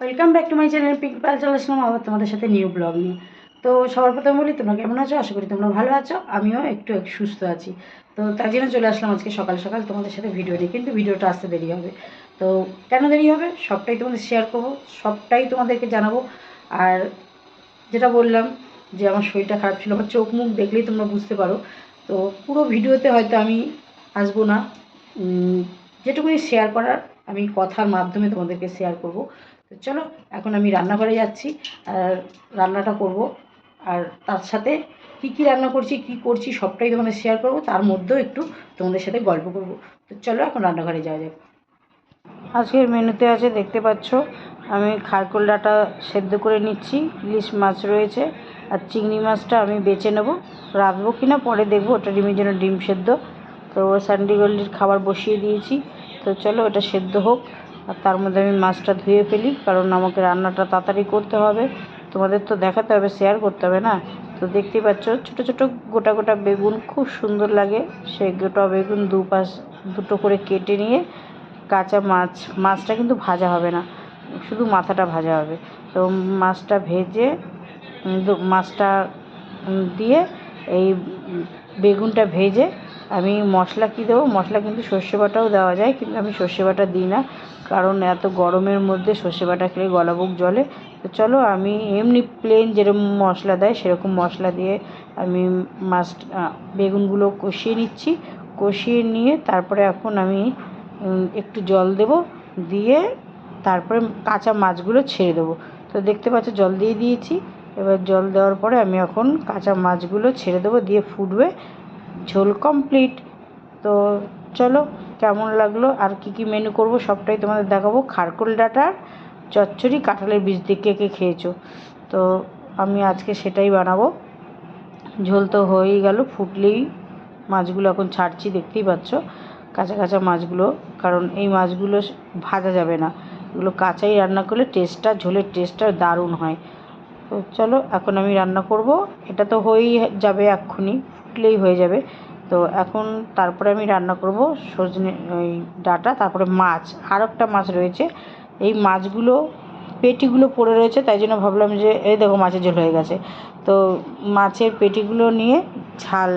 Welcome back to my channel pick পাল চলে আসলাম আবার তোমাদের সাথে নিউ ব্লগ নিয়ে। তো সবার প্রথমে বলি, তোমরা কেমন আছো? আশা করি তোমরা ভালো আছো। আমিও একটু সুস্থ আছি। তো তার জন্য চলে আসলাম আজকে সকাল সকাল তোমাদের সাথে ভিডিও নিয়ে, কিন্তু ভিডিওটা আসতে দেরি হবে। তো কেন দেরি হবে? সবটাই তোমাদের শেয়ার করব, সবটাই তোমাদেরকে জানাব। আর যেটা বললাম যে আমার শরীরটা খারাপ ছিল, আমার চোখ মুখ দেখলেই তোমরা বুঝতে পারো। তো পুরো ভিডিওতে হয়তো আমি আসব না। যেটুকুনি শেয়ার করার আমি কথার মাধ্যমে তোমাদেরকে শেয়ার করব। তো চলো, এখন আমি রান্নাঘরে যাচ্ছি, আর রান্নাটা করব। আর তার সাথে কি কি রান্না করছি, কি করছি, সবটাই তোমাদের শেয়ার করব। তার মধ্যেও একটু তোমাদের সাথে গল্প করব। তো চলো, এখন রান্নাঘরে যাওয়া যাক। আজকের মেনুতে আছে, দেখতে পাচ্ছ, আমি খারকোল ডাঁটা সেদ্ধ করে নিচ্ছি, ইলিশ মাছ রয়েছে, আর চিংড়ি মাছটা আমি বেছে নেব। রাখব কি না, পরে দেখব, ওটা ডিমের জন্য ডিম সেদ্ধ। তো স্যান্ডি গোল্ডির খাবার বসিয়ে দিয়েছি। তো চলো, ওটা সেদ্ধ হোক। আর তার মধ্যে আমি মাছটা ধুয়ে ফেলি, কারণ আমাকে রান্নাটা তাড়াতাড়ি করতে হবে। তোমাদের তো দেখাতে হবে শেয়ার করতে হবে না? তো দেখতেই পাচ্ছ, ছোটো ছোটো গোটা গোটা বেগুন খুব সুন্দর লাগে। সেই গোটা বেগুন দুপাশ দুটো করে কেটে নিয়ে কাঁচা মাছ, মাছটা কিন্তু ভাজা হবে না, শুধু মাথাটা ভাজা হবে। তো মাছটা ভেজে মাছটা দিয়ে এই বেগুনটা ভেজে আমি মশলা কী দেবো? মশলা কিন্তু সর্ষে বাটাও দেওয়া যায়, কিন্তু আমি সর্ষে বাটা দিই না। কারণ এত গরমের মধ্যে সর্ষে বাটা খেলে গলা বুক জ্বলে। তো চলো, আমি এমনি প্লেন যেরকম মশলা দেয়, সেরকম মশলা দিয়ে আমি মাছ বেগুনগুলো কষিয়ে নিচ্ছি। কষিয়ে নিয়ে তারপরে এখন আমি একটু জল দেব। দিয়ে তারপরে কাঁচা মাছগুলো ছেড়ে দেবো। তো দেখতে পাচ্ছ, জল দিয়ে দিয়েছি। এবার জল দেওয়ার পরে আমি এখন কাঁচা মাছগুলো ছেড়ে দেবো, দিয়ে ফুটবে। ঝোল কমপ্লিট তো চলো, কেমন লাগল? আর কি কি মেনু করব সবটাই তোমাদের দেখাবো। খারকুল ডাঁটার চচ্চড়ি, কাঁঠালের বীজ দিয়ে কে কে খেয়েছো? তো আমি আজকে সেটাই বানাবো। ঝোল তো হয়েই গেল, ফুটলেই মাছগুলো এখন ছাড়ছি, দেখতেই পাচ্ছ। কাঁচা কাঁচা মাছগুলো, কারণ এই মাছগুলো ভাজা যাবে না। এগুলো কাঁচাই রান্না করলে টেস্টটা ঝোলের টেস্টটা দারুণ হয়। তো চলো, এখন আমি রান্না করব। এটা তো হয়েই যাবে এক্ষুনি। ফুটলেই হয়ে যাবে। তো এখন তারপরে আমি রান্না করব সজনে, ওই ডাটা, তারপরে মাছ। আর একটা মাছ রয়েছে। এই মাছগুলো, পেটিগুলো পড়ে রয়েছে, তাই জন্য ভাবলাম যে, এই দেখো মাছের ঝোল হয়ে গেছে। তো মাছের পেটিগুলো নিয়ে ঝাল,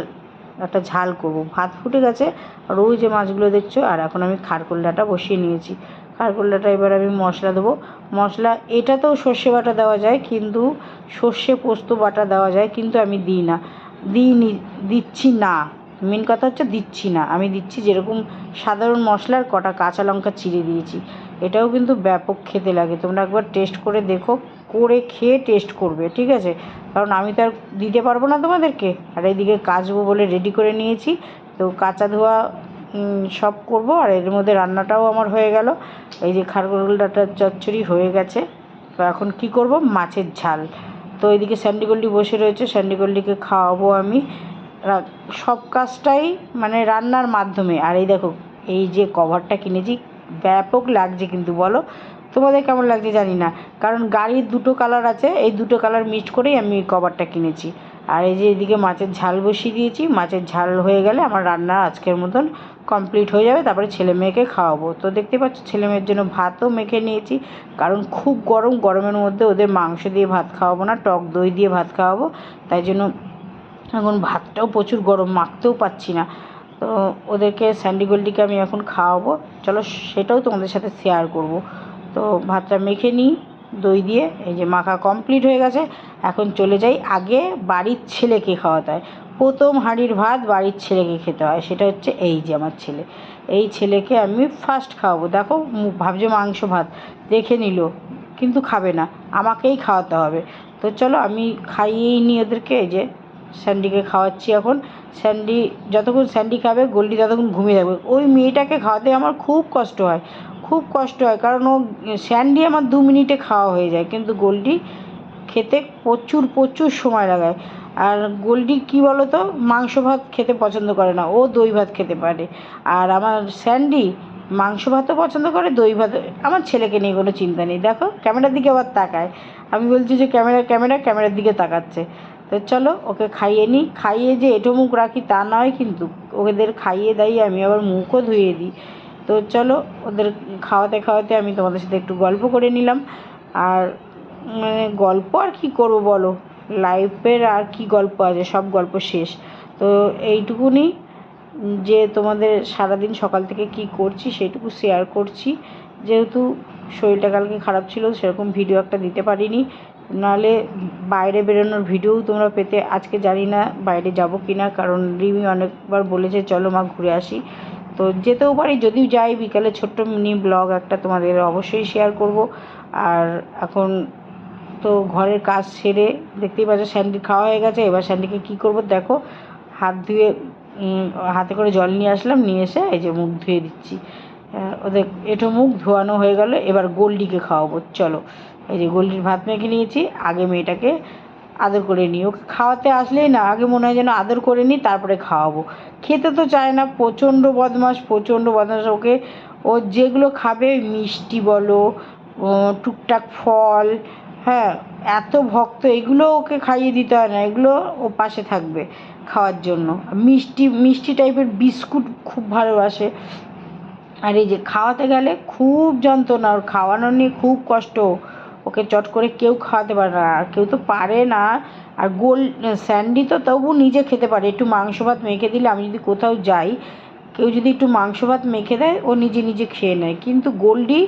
একটা ঝাল করব। ভাত ফুটে গেছে, আর ওই যে মাছগুলো দেখছ, আর এখন আমি খারকোল ডাঁটা বসিয়ে নিয়েছি। খারকোল ডাঁটা এবার আমি মশলা দেবো। মশলা, এটাতেও সর্ষে বাটা দেওয়া যায়, কিন্তু সর্ষে পোস্ত বাটা দেওয়া যায়, কিন্তু আমি দিই না। দিইনি, দিচ্ছি না। মেন কথা হচ্ছে দিচ্ছি না। আমি দিচ্ছি যেরকম সাধারণ মশলার কটা কাঁচা লঙ্কা চিড়ে দিয়েছি। এটাও কিন্তু ব্যাপক খেতে লাগে। তোমরা একবার টেস্ট করে দেখো, করে খেয়ে টেস্ট করবে, ঠিক আছে? কারণ আমি তো আর দিতে পারব না তোমাদেরকে। আর এইদিকে কাচবো বলে রেডি করে নিয়েছি। তো কাঁচা ধোয়া সব করব। আর এর মধ্যে রান্নাটাও আমার হয়ে গেল। এই যে খারগোল ডাঁটার চচ্চড়ি হয়ে গেছে। তো এখন কি করব? মাছের ঝাল। তো এদিকে স্যান্ডিগোল্ডি বসে রয়েছে স্যান্ডিগোল্ডিকে খাওয়াবো আমি। সব কাজটাই মানে রান্নার মাধ্যমে। আর এই দেখো, এই যে কভারটা কিনেছি, ব্যাপক লাগছে কিন্তু, বলো? তোমাদের কেমন লাগছে জানি না। কারণ গাড়ির দুটো কালার আছে, এই দুটো কালার মিক্সড করেই আমি কভারটা কিনেছি। আর এই যে এদিকে মাছের ঝাল বসিয়ে দিয়েছি, মাছের ঝাল হয়ে গেলে আমার রান্না আজকের মতন কমপ্লিট হয়ে যাবে, তারপরে ছেলে মেয়েকে খাওয়াবো। তো দেখতে পাচ্ছ, ছেলে মেয়ের জন্য ভাতও মেখে নিয়েছি। কারণ খুব গরম, গরমের মধ্যে ওদের মাংস দিয়ে ভাত খাওয়াবো না, টক দই দিয়ে ভাত খাওয়াবো। তাই জন্য এখন ভাতটাও প্রচুর গরম, মাখতেও পাচ্ছি না। তো ওদেরকে স্যান্ডিগোল্ডিকে আমি এখন খাওয়াবো। চলো, সেটাও তোমাদের সাথে শেয়ার করব। তো ভাতটা মেখে নিই। দই দিয়ে, এই যে মাখা কমপ্লিট হয়ে গেছে। এখন চলে যাই আগে বাড়ির ছেলেকে খাওয়াতে। হয় প্রথম হাঁড়ির ভাত বাড়ির ছেলেকে খেতে হয়, সেটা হচ্ছে এই যে আমার ছেলে। এই ছেলেকে আমি ফার্স্ট খাওয়াবো। দেখো ভাবছে মাংস ভাত, দেখে নিল, কিন্তু খাবে না, আমাকেই খাওয়াতে হবে। তো চলো, আমি খাইয়েই নিই ওদেরকে, এই যে স্যান্ডিকে খাওয়াচ্ছি এখন। স্যান্ডি, যতক্ষণ স্যান্ডি খাবে গোল্ডি ততক্ষণ ঘুমিয়ে থাকবে। ওই মেয়েটাকে খাওয়াতে আমার খুব কষ্ট হয়। খুব কষ্ট হয়, কারণ ও, স্যান্ডি আমার দু মিনিটে খাওয়া হয়ে যায়, কিন্তু গোল্ডি খেতে প্রচুর প্রচুর সময় লাগায় আর গোল্ডি কী বলো তো মাংস ভাত খেতে পছন্দ করে না, ও দই ভাত খেতে পারে। আর আমার স্যান্ডি মাংস ভাতও পছন্দ করে, দই ভাত, আমার ছেলেকে নিয়ে কোনো চিন্তা নেই। দেখো, ক্যামেরার দিকে আবার তাকায়। আমি বলছি যে, ক্যামেরা ক্যামেরা, ক্যামেরার দিকে তাকাচ্ছে। তো চলো, ওকে খাইয়ে নিই। খাইয়ে যে এঁটো মুখ রাখি তা নয়, কিন্তু ওদের খাইয়ে দাইয়ে আমি আবার মুখও ধুয়ে দিই। তো চলো, ওদের খাওয়াতে খাওয়াতে আমি তোমাদের সাথে একটু গল্প করে নিলাম। আর মানে গল্প আর কি করব বলো? লাইফের আর কি গল্প আছে? সব গল্প শেষ। তো এইটুকুনি, যে তোমাদের সারাদিন সকাল থেকে কি করছি সেটুকু শেয়ার করছি। যেহেতু শরীরটা কালকে খারাপ ছিল, সেরকম ভিডিও একটা দিতে পারিনি। নাহলে বাইরে বেরোনোর ভিডিও তোমরা পেতে, আজকে জানি না বাইরে যাব কি না কারণ রিমি অনেকবার বলেছে, চলো মা, ঘুরে আসি। তো যেতেও পারি, যদিও যাই, বিকালে ছোট্ট মিনি ব্লগ একটা তোমাদের অবশ্যই শেয়ার করব। আর এখন তো ঘরের কাজ সেরে দেখতেই পাচ্ছ স্যান্ডি খাওয়া হয়ে গেছে, এবার স্যান্ডিকে কী করব দেখো। হাত ধুয়ে হাতে করে জল নিয়ে আসলাম, নিয়ে এসে এই যে মুখ ধুয়ে দিচ্ছি। ওদের এঁটো মুখ ধোয়ানো হয়ে গেল, এবার গোল্ডিকে খাওয়াবো, চলো। এই যে গোল্ডির ভাত মেখে নিয়েছি, আগে মেয়েটাকে আদর করে নিই। ওকে খাওয়াতে আসলেই না, আগে মনে হয় যেন আদর করে নিই, তারপরে খাওয়াবো। খেতে তো চায় না, প্রচণ্ড বদমাস প্রচণ্ড বদমাস ওকে, ও যেগুলো খাবে, মিষ্টি বলো টুকটাক ফল হ্যাঁ এত ভক্ত, এগুলো ওকে খাইয়ে দিতে হয় না, এগুলো ও পাশে থাকবে খাওয়ার জন্য। মিষ্টি মিষ্টি টাইপের বিস্কুট খুব ভালোবাসে। আর এই যে খাওয়াতে গেলে খুব যন্ত্রণা, ওর খাওয়ানো নিয়ে খুব কষ্ট। ওকে চট করে কেউ খাওয়াতে পারে না, আর কেউ তো পারে না। আর গোল, স্যান্ডি তো তবু নিজে খেতে পারে। একটু মাংস ভাত মেখে দিলে আমি যদি কোথাও যাই, কেউ যদি একটু মাংস ভাত মেখে দেয়, ও নিজে নিজে খেয়ে নেয়। কিন্তু গোল্ডি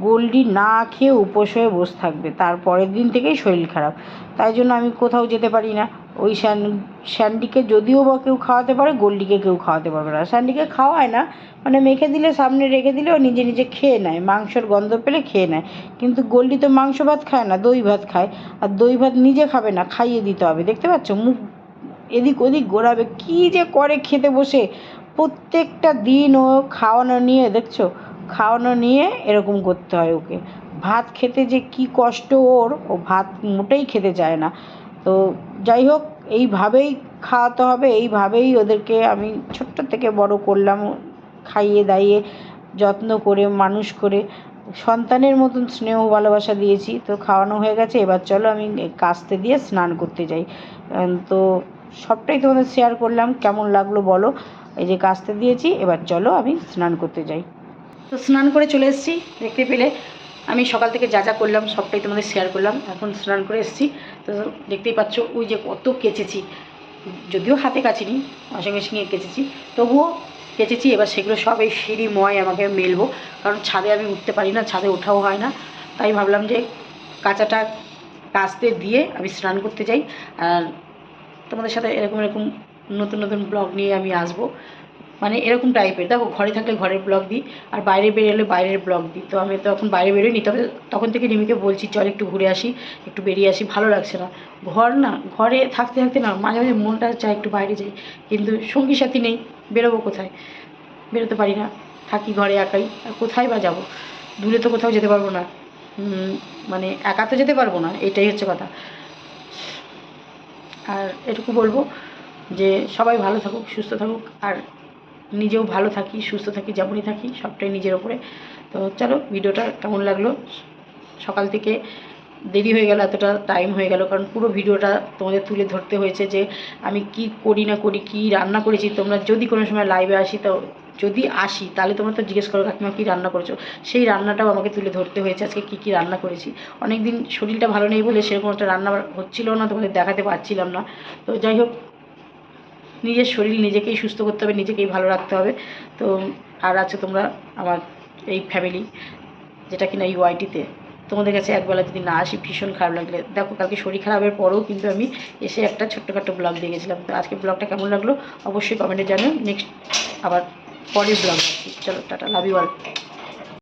গোল্ডি না খেয়ে উপোস হয়ে বসে থাকবে। তার পরের দিন থেকেই শরীর খারাপ। তাই জন্য আমি কোথাও যেতে পারি না। ওই স্যান, স্যান্ডিকে যদিও বা কেউ খাওয়াতে পারে গোল্ডিকে কেউ খাওয়াতে পারবে না। স্যান্ডিকে খাওয়ায় না মানে মেখে দিলে, সামনে রেখে দিলে ও নিজে নিজে খেয়ে নেয়, মাংসর গন্ধ পেলে খেয়ে নেয়। কিন্তু গোল্ডি তো মাংস ভাত খায় না, দই ভাত খায়। আর দই ভাত নিজে খাবে না, খাইয়ে দিতে হবে। দেখতে পাচ্ছ? মুখ এদিক ওদিক ঘোরাবে, কী যে করে খেতে বসে। প্রত্যেকটা দিন ও খাওয়ানো নিয়ে, দেখছ? খাওয়ানো নিয়ে এরকম করতে হয় ওকে। ভাত খেতে যে কি কষ্ট ওর, ও ভাত মোটেই খেতে চায় না। তো যাই হোক, এইভাবেই খাওয়াতে হবে, এইভাবেই ওদেরকে আমি ছোট্ট থেকে বড় করলাম, খাইয়ে দাইয়ে যত্ন করে, মানুষ করে, সন্তানের মতন স্নেহ ভালোবাসা দিয়েছি। তো খাওয়ানো হয়ে গেছে, এবার চলো আমি কাস্তে দিয়ে স্নান করতে যাই। তো সবটাই তোমাদের শেয়ার করলাম, কেমন লাগল বলো? এই যে কাস্তে দিয়েছি, এবার চলো আমি স্নান করতে যাই। তো স্নান করে চলে এসেছি, দেখতে পেলে আমি সকাল থেকে যা যা করলাম সবটাই তোমাদের শেয়ার করলাম, এখন স্নান করে এসেছি। তো দেখতেই পাচ্ছ, ওই যে কত কেচেছি। যদিও হাতে কাচিনি ওয়াশিং মেশিনে কেচেছি, তবুও কেচেছি, এবার সেগুলো সব এই সিঁড়িময় আমাকে মেলবো, কারণ ছাদে আমি উঠতে পারি না, ছাদে ওঠাও হয় না। তাই ভাবলাম যে কাঁচাটা কাচতে দিয়ে আমি স্নান করতে যাই। আর তোমাদের সাথে এরকম এরকম নতুন নতুন ব্লগ নিয়ে আমি আসব। মানে এরকম টাইপের দেখো, ঘরে থাকলে ঘরের ব্লগ দিই, আর বাইরে বেরোলে বাইরের ব্লগ দিই। তো আমি তো এখন বাইরে বেরোইনি তবে তখন থেকে রিমিকে বলছি, চল একটু ঘুরে আসি, একটু বেরিয়ে আসি, ভালো লাগছে না। ঘর না, ঘরে থাকতে থাকতে না, মাঝে মাঝে মনটা চায় একটু বাইরে যাই। কিন্তু সঙ্গী সাথী নেই, বেরোবো কোথায়? বেরোতে পারি না, থাকি ঘরে একাই, আর কোথায় বা যাব? দূরে তো কোথাও যেতে পারব না। মানে একা তো যেতে পারব না, এটাই হচ্ছে কথা। আর এটুকু বলব যে সবাই ভালো থাকুক, সুস্থ থাকুক, আর নিজেও ভালো থাকি, সুস্থ থাকি, যেমনই থাকি, সবটাই নিজের ওপরে। তো চলো, ভিডিওটা কেমন লাগল? সকাল থেকে দেরি হয়ে গেল, এতটা টাইম হয়ে গেল, কারণ পুরো ভিডিওটা তোমাদের তুলে ধরতে হয়েছে যে আমি কি করি না করি, কি রান্না করেছি। তোমরা যদি কোনো সময় লাইভে আসি, তো যদি আসি, তাহলে তোমরা তো জিজ্ঞেস করো, কাকিমা, কী রান্না করেছ? সেই রান্নাটাও আমাকে তুলে ধরতে হয়েছে, আজকে কী কী রান্না করেছি। অনেক দিন শরীরটা ভালো নেই বলে সেরকম একটা রান্না হচ্ছিল না, তোমাদের দেখাতে পারছিলাম না। তো যাই হোক নিজের শরীর নিজেকেই সুস্থ করতে হবে, নিজেকেই ভালো রাখতে হবে। তো আর আছে তোমরা আমার এই ফ্যামিলি যেটা কিনা এই ওয়াইটিতে তোমাদের কাছে একবেলা যদি না আসি, ভীষণ খারাপ লাগলে। দেখো, কালকে শরীর খারাপের পরেও কিন্তু আমি এসে একটা ছোট্টখাটো ব্লগ দিয়ে গেছিলাম। তো আজকে ব্লগটা কেমন লাগল? অবশ্যই কমেন্টে জানো নেক্সট আবার পরের ব্লগ চলো, টাটা লাভ ইউ অল